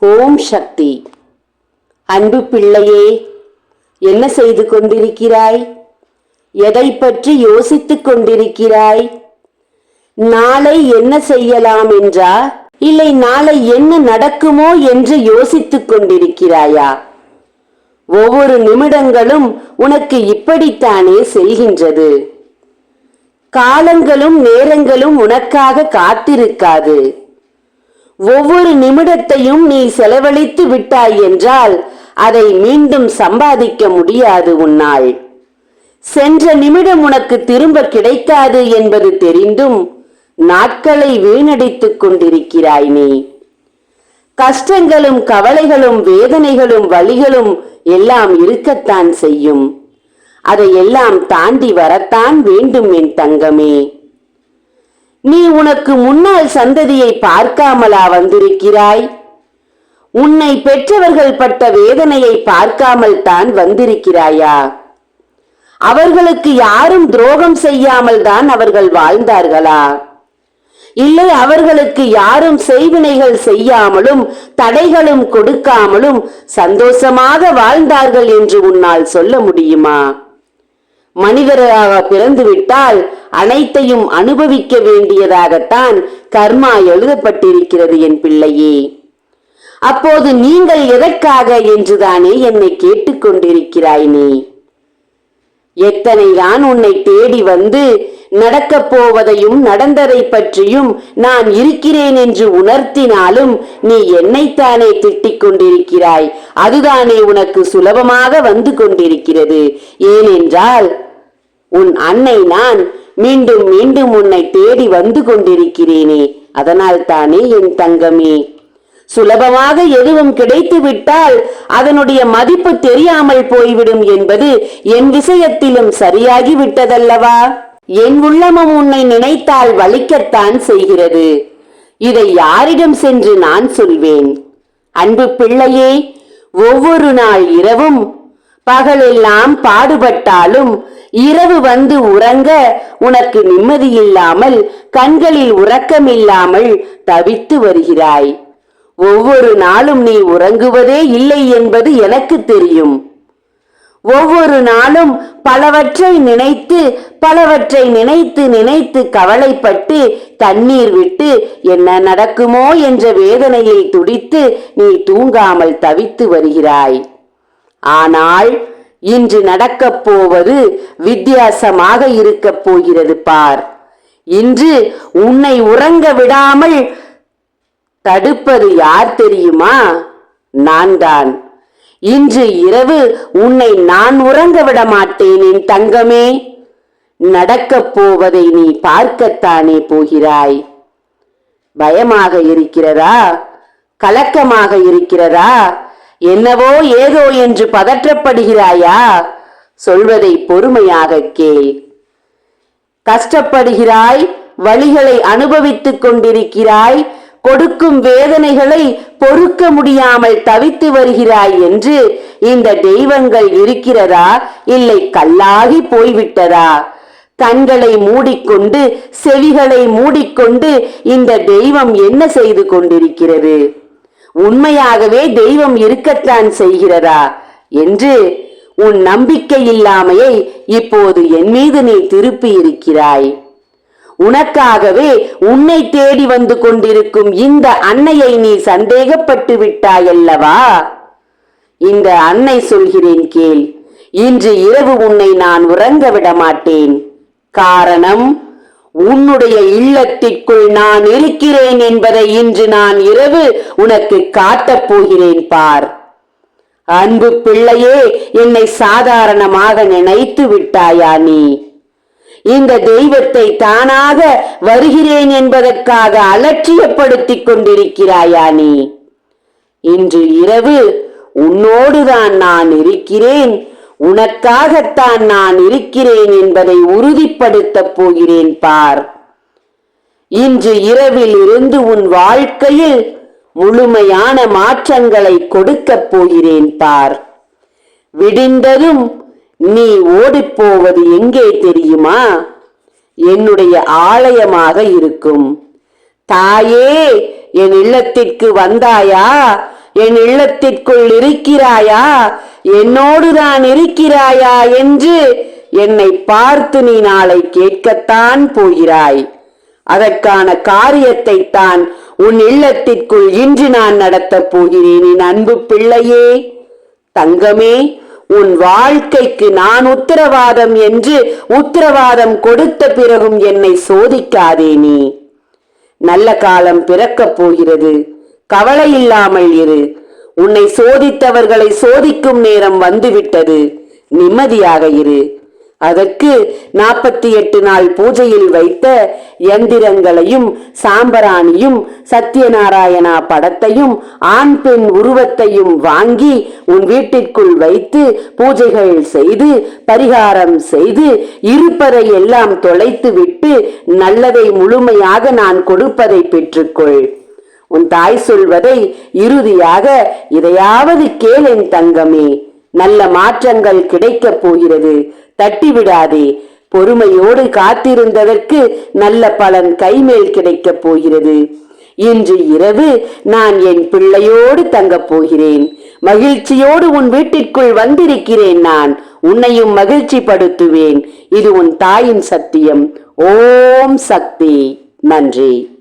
ஓம் சக்தி. அன்பு பிள்ளையே என்ன செய்து கொண்டிருக்கிறாய்? எதை பற்றி யோசித்துக் கொண்டிருக்கிறாய்? நாளை என்ன செய்யலாம் என்றா? இல்லை நாளை என்ன நடக்குமோ என்று யோசித்துக் கொண்டிருக்கிறாயா? ஒவ்வொரு நிமிடங்களும் உனக்கு இப்படித்தானே செல்கின்றது. காலங்களும் நேரங்களும் உனக்காக காத்திருக்காது. ஒவ்வொரு நிமிடத்தையும் நீ செலவழித்து விட்டாய் என்றால் அதை மீண்டும் சம்பாதிக்க முடியாது உன்னால். சென்ற நிமிடம் உனக்கு திரும்ப கிடைக்காது என்பது தெரிந்தும் நாட்களை வீணடித்துக் கொண்டிருக்கிறாய் நீ. கஷ்டங்களும் கவலைகளும் வேதனைகளும் வலிகளும் எல்லாம் இருக்கத்தான் செய்யும். அதையெல்லாம் தாண்டி வரத்தான் வேண்டும் என் தங்கமே. நீ உனக்கு முன்னாள் சந்ததியை பார்க்காமலா வந்திருக்கிறாய்? உன்னை பெற்றவர்கள் பட்ட வேதனையை பார்க்காமல் தான் வந்திருக்கிறாயா? அவர்களுக்கு யாரும் துரோகம் செய்யாமல் தான் அவர்கள் வாழ்ந்தார்களா? இல்லை அவர்களுக்கு யாரும் செய்வினைகள் செய்யாமலும் தடைகளும் கொடுக்காமலும் சந்தோஷமாக வாழ்ந்தார்கள் என்று உன்னால் சொல்ல முடியுமா? மனிதராக பிறந்து விட்டால் அனைத்தையும் அனுபவிக்க வேண்டியதாகத்தான் கர்மா எழுதப்பட்டிருக்கிறது என் பிள்ளையே. அப்போது நீங்கள் எதற்காக என்றுதானே என்னை கேட்டுக்கொண்டிருக்கிறாய் நீ. எத்தனைதான் உன்னை தேடி வந்து நடக்கப் போவதையும் நடந்ததை பற்றியும் நான் இருக்கிறேன் என்று உணர்த்தினாலும் நீ என்னைத்தானே திட்டிக் கொண்டிருக்கிறாய் அதுதானே உனக்கு சுலபமாக வந்து கொண்டிருக்கிறது. ஏனென்றால் உன் அன்னை நான் மீண்டும் மீண்டும் உன்னை தேடி வந்து கொண்டிருக்கிறேனே. அதனால் தானே என் தங்கமே. சுலபமாக எதுவும் கிடைத்து விட்டால் அதனுடைய மதிப்பு தெரியாமல் போய்விடும் என்பது என் விஷயத்திலும் சரியாகி விட்டதல்லவா என் உள்ளமும் உன்னை நினைத்தால் வலிக்கத்தான் செய்கிறது. இதை யாரிடம் சென்று நான் சொல்வேன்? அன்பு பிள்ளையே ஒவ்வொரு நாள் இரவும் பகலெல்லாம் பாடுபட்டாலும் இரவு வந்து உறங்க உனக்கு நிம்மதியில்லாமல் கண்களில் உறக்கமில்லாமல் தவித்து வருகிறாய். ஒவ்வொரு நாளும் நீ உறங்குவதே இல்லை என்பது எனக்கு தெரியும். ஒவ்வொரு நாளும் பலவற்றை நினைத்து பலவற்றை நினைத்து நினைத்து கவலைப்பட்டு தண்ணீர் விட்டு என்ன நடக்குமோ என்ற வேதனையில் துடித்து நீ தூங்காமல் தவித்து வருகிறாய். ஆனால் இன்று நடக்கப் போவது வித்தியாசமாக இருக்கப் போகிறது பார். இன்று உன்னை உறங்க விடாமல் தடுப்பது யார் தெரியுமா? நான் தான் இன்று இரவு உன்னை நான் உறங்க விட மாட்டேன் என் தங்கமே. நடக்கப் போவதை நீ பார்க்கத்தானே போகிறாய். பயமாக இருக்கிறதா? கலக்கமாக இருக்கிறதா? என்னவோ ஏதோ என்று பதற்றப்படுகிறாயா? சொல்வதை பொறுமையாக கேள். கஷ்டப்படுகிறாய் வழிகளை அனுபவித்துக் கொண்டிருக்கிறாய் கொடுக்கும் வேதனைகளை பொறுக்க முடியாமல் தவித்து வருகிறாய் என்று இந்த தெய்வங்கள் இருக்கிறதா? இல்லை கல்லாகி போய்விட்டதா? கண்களை மூடிக்கொண்டு செவிகளை மூடிக்கொண்டு இந்த தெய்வம் என்ன செய்து கொண்டிருக்கிறது? உண்மையாகவே தெய்வம் இருக்கத்தான் செய்கிறதா? என்று உன் நம்பிக்கை இல்லாமையை இப்போது என் மீது நீ திருப்பி இருக்கிறாய். உனக்காகவே உன்னை தேடி வந்து கொண்டிருக்கும் இந்த அன்னையை நீ சந்தேகப்பட்டு விட்டாயல்லவா? இந்த அன்னை சொல்கிறேன் கேள். இன்று இரவு உன்னை நான் உறங்க விட மாட்டேன் காரணம் உன்னுடைய இல்லத்திற்குள் நான் இருக்கிறேன் என்பதை இன்று நான் இரவு உனக்கு காட்டப் போகிறேன் பார். அன்பு பிள்ளையே என்னை சாதாரணமாக நினைத்து விட்டாயா நீ? இந்த தெய்வத்தை தானாக வருகிறேன் என்பதற்காக அலட்சியப்படுத்திக் கொண்டிருக்கிறாயா நீ? இன்று இரவு உன்னோடுதான் நான் இருக்கிறேன். உனக்காகத்தான் நான் இருக்கிறேன் என்பதை உறுதிப்படுத்தப் போகிறேன் பார். இன்று இரவில் இருந்து உன் வாழ்க்கையில் முழுமையான மாற்றங்களை கொடுக்கப் போகிறேன் பார். விடிந்ததும் நீ ஓடிப்போவது எங்கே தெரியும்? என்னுடைய ஆலயமாக இருக்கும். தாயே என் இல்லத்திற்கு வந்தாயா? என் இல்லத்திற்குள் இருக்கிறாயா? என்னோடுதான் இருக்கிறாயா என்று என்னை பார்த்து நீ நாளை கேட்கத்தான் போகிறாய். அதற்கான காரியத்தை தான் உன் இல்லத்திற்குள் இன்று நான் நடத்தப் போகிறேன் என் அன்பு பிள்ளையே. தங்கமே உன் வாழ்க்கைக்கு நான் உத்தரவாதம் என்று உத்தரவாதம் கொடுத்த பிறகும் என்னை சோதிக்காதே நீ. நல்ல காலம் பிறக்கப் போகிறது. கவலை இல்லாமல் இரு. உன்னை சோதித்தவர்களை சோதிக்கும் நேரம் வந்துவிட்டது. நிம்மதியாக இரு. அதற்கு நாற்பத்தி எட்டு நாள் பூஜையில் வைத்த எந்திரங்களையும் சாம்பராணியும் சத்யநாராயணா படத்தையும் ஆண் பெண் உருவத்தையும் வாங்கி உன் வீட்டிற்குள் வைத்து பூஜைகள் செய்து பரிகாரம் செய்து இருப்பதை எல்லாம் தொலைத்து விட்டு நல்லதை முழுமையாக நான் கொடுப்பதை பெற்றுக்கொள். உன் தாய் சொல்வதை இறுதியாக இதையாவது கேள் என் தங்கமே. நல்ல மாற்றங்கள் கிடைக்கப் போகிறது. தட்டிவிடாதே. பொறுமையோடு காத்திருந்ததற்கு நல்ல பலன் கைமேல் கிடைக்கப் போகிறது. இன்று இரவு நான் என் பிள்ளையோடு தங்கப் போகிறேன். மகிழ்ச்சியோடு உன் வீட்டிற்குள் வந்திருக்கிறேன் நான். உன்னையும் மகிழ்ச்சி படுத்துவேன் இது உன் தாயின் சத்தியம். ஓம் சக்தி. நன்றி.